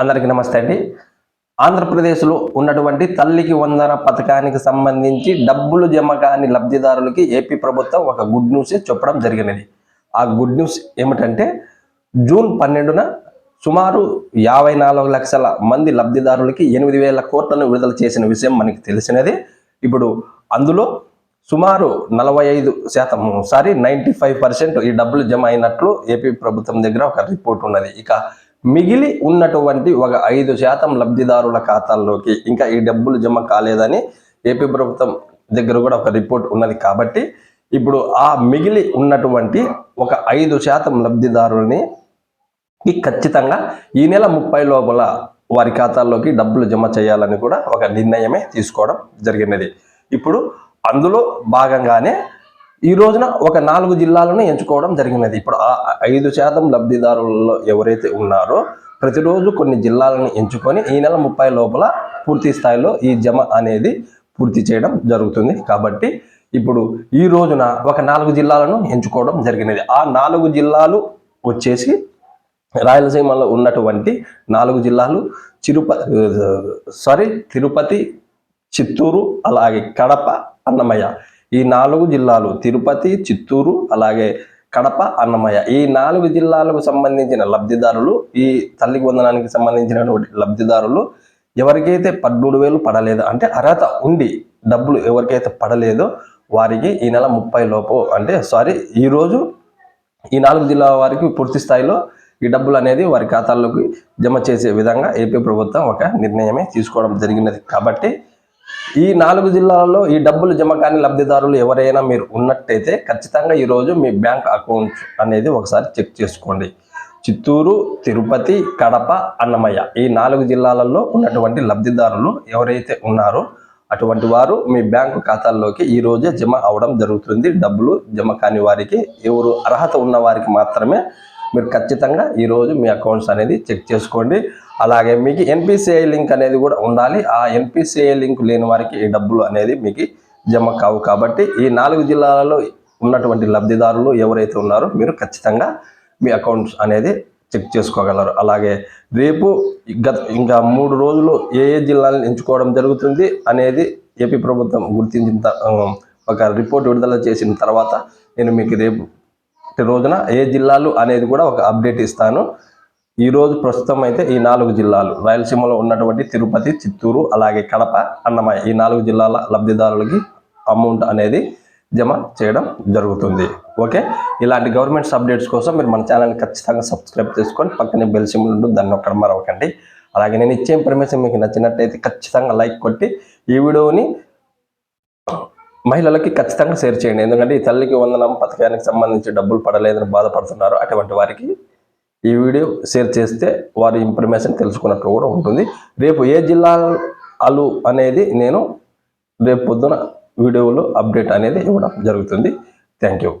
అందరికీ నమస్తే అండి. ఆంధ్రప్రదేశ్లో ఉన్నటువంటి తల్లికి వందన పథకానికి సంబంధించి డబ్బులు జమ కాని లబ్ధిదారులకి ఏపీ ప్రభుత్వం ఒక గుడ్ న్యూస్ చెప్పడం జరిగినది. ఆ గుడ్ న్యూస్ ఏమిటంటే జూన్ పన్నెండున సుమారు యాభై నాలుగు లక్షల మంది లబ్ధిదారులకి ఎనిమిది వేల కోట్లను విడుదల చేసిన విషయం మనకి తెలిసినదే. ఇప్పుడు అందులో సుమారు నలభై ఐదు శాతం సారీ నైంటీ ఫైవ్ పర్సెంట్ ఈ డబ్బులు జమ అయినట్లు ఏపీ ప్రభుత్వం దగ్గర ఒక రిపోర్ట్ ఉన్నది. ఇక మిగిలి ఉన్నటువంటి ఒక ఐదు శాతం లబ్ధిదారుల ఖాతాల్లోకి ఇంకా ఈ డబ్బులు జమ కాలేదని ఏపీ ప్రభుత్వం దగ్గర కూడా ఒక రిపోర్ట్ ఉన్నది కాబట్టి ఇప్పుడు ఆ మిగిలి ఉన్నటువంటి ఒక ఐదు శాతం లబ్ధిదారుల్ని ఖచ్చితంగా ఈ నెల ముప్పై లోపల వారి ఖాతాల్లోకి డబ్బులు జమ చేయాలని కూడా ఒక నిర్ణయమే తీసుకోవడం జరిగినది. ఇప్పుడు అందులో భాగంగానే ఈ రోజున ఒక నాలుగు జిల్లాలను ఎంచుకోవడం జరిగినది. ఇప్పుడు ఆ ఐదు శాతం లబ్ధిదారులలో ఎవరైతే ఉన్నారో ప్రతిరోజు కొన్ని జిల్లాలను ఎంచుకొని ఈ నెల ముప్పై లోపల పూర్తి స్థాయిలో ఈ జమ అనేది పూర్తి చేయడం జరుగుతుంది. కాబట్టి ఇప్పుడు ఈ రోజున ఒక నాలుగు జిల్లాలను ఎంచుకోవడం జరిగినది. ఆ నాలుగు జిల్లాలు వచ్చేసి రాయలసీమలో ఉన్నటువంటి నాలుగు జిల్లాలు చిరుప సారీ తిరుపతి చిత్తూరు అలాగే కడప అన్నమయ్య. ఈ నాలుగు జిల్లాలు తిరుపతి చిత్తూరు అలాగే కడప అన్నమయ్య. ఈ నాలుగు జిల్లాలకు సంబంధించిన లబ్ధిదారులు ఈ తల్లి వందనానికి సంబంధించినటువంటి లబ్ధిదారులు ఎవరికైతే పద్మూడు వేలు పడలేదో అంటే అర్హత ఉండి డబ్బులు ఎవరికైతే పడలేదో వారికి ఈ నెల ముప్పై లోపు అంటే సారీ ఈరోజు ఈ నాలుగు జిల్లాల వారికి పూర్తి స్థాయిలో ఈ డబ్బులు అనేది వారి ఖాతాల్లోకి జమ చేసే విధంగా ఏపీ ప్రభుత్వం ఒక నిర్ణయమే తీసుకోవడం జరిగినది. కాబట్టి ఈ నాలుగు జిల్లాలలో ఈ డబ్బులు జమ కాని లబ్ధిదారులు ఎవరైనా మీరు ఉన్నట్టయితే ఖచ్చితంగా ఈరోజు మీ బ్యాంక్ అకౌంట్ అనేది ఒకసారి చెక్ చేసుకోండి. చిత్తూరు తిరుపతి కడప అన్నమయ్య ఈ నాలుగు జిల్లాలలో ఉన్నటువంటి లబ్ధిదారులు ఎవరైతే ఉన్నారో అటువంటి వారు మీ బ్యాంకు ఖాతాల్లోకి ఈరోజే జమ అవడం జరుగుతుంది. డబ్బులు జమ కాని వారికి ఎవరు అర్హత ఉన్న వారికి మాత్రమే మీరు ఖచ్చితంగా ఈరోజు మీ అకౌంట్స్ అనేది చెక్ చేసుకోండి. అలాగే మీకు ఎన్పిసిఐ లింక్ అనేది కూడా ఉండాలి. ఆ ఎన్పిసిఐ లింక్ లేని వారికి ఈ డబ్బులు అనేది మీకు జమ కావు. కాబట్టి ఈ నాలుగు జిల్లాలలో ఉన్నటువంటి లబ్ధిదారులు ఎవరైతే ఉన్నారో మీరు ఖచ్చితంగా మీ అకౌంట్స్ అనేది చెక్ చేసుకోగలరు. అలాగే రేపు గత ఇంకా మూడు రోజులు ఏ ఏ జిల్లాలను ఎంచుకోవడం జరుగుతుంది అనేది ఏపీ ప్రభుత్వం గుర్తించిన త- ఒక రిపోర్ట్ విడుదల చేసిన తర్వాత నేను మీకు రేపు రోజున ఏ జిల్లాలు అనేది కూడా ఒక అప్డేట్ ఇస్తాను. ఈరోజు ప్రస్తుతం అయితే ఈ నాలుగు జిల్లాలు రాయలసీమలో ఉన్నటువంటి తిరుపతి చిత్తూరు అలాగే కడప అన్నమయ్య ఈ నాలుగు జిల్లాల లబ్ధిదారులకి అమౌంట్ అనేది జమ చేయడం జరుగుతుంది. ఓకే? ఇలాంటి గవర్నమెంట్స్ అప్డేట్స్ కోసం మీరు మన ఛానల్ని ఖచ్చితంగా సబ్స్క్రైబ్ చేసుకొని పక్కనే బెల్ సింబల్ ఉంటుంది దాన్ని ఒక్కడ మరొకండి అలాగే నేను ఇచ్చే ఇన్ఫర్మేషన్ మీకు నచ్చినట్టయితే ఖచ్చితంగా లైక్ కొట్టి ఈ వీడియోని మహిళలకి ఖచ్చితంగా షేర్ చేయండి. ఎందుకంటే ఈ తల్లికి వందనం పథకానికి సంబంధించి డబ్బులు పడలేదని బాధపడుతున్నారు. అటువంటి వారికి ఈ వీడియో షేర్ చేస్తే వారి ఇన్ఫర్మేషన్ తెలుసుకున్నట్లు కూడా ఉంటుంది. రేపు ఏ జిల్లాలు అనేది నేను రేపు పొద్దున వీడియోలో అప్డేట్ అనేది ఇవ్వడం జరుగుతుంది. Thank you.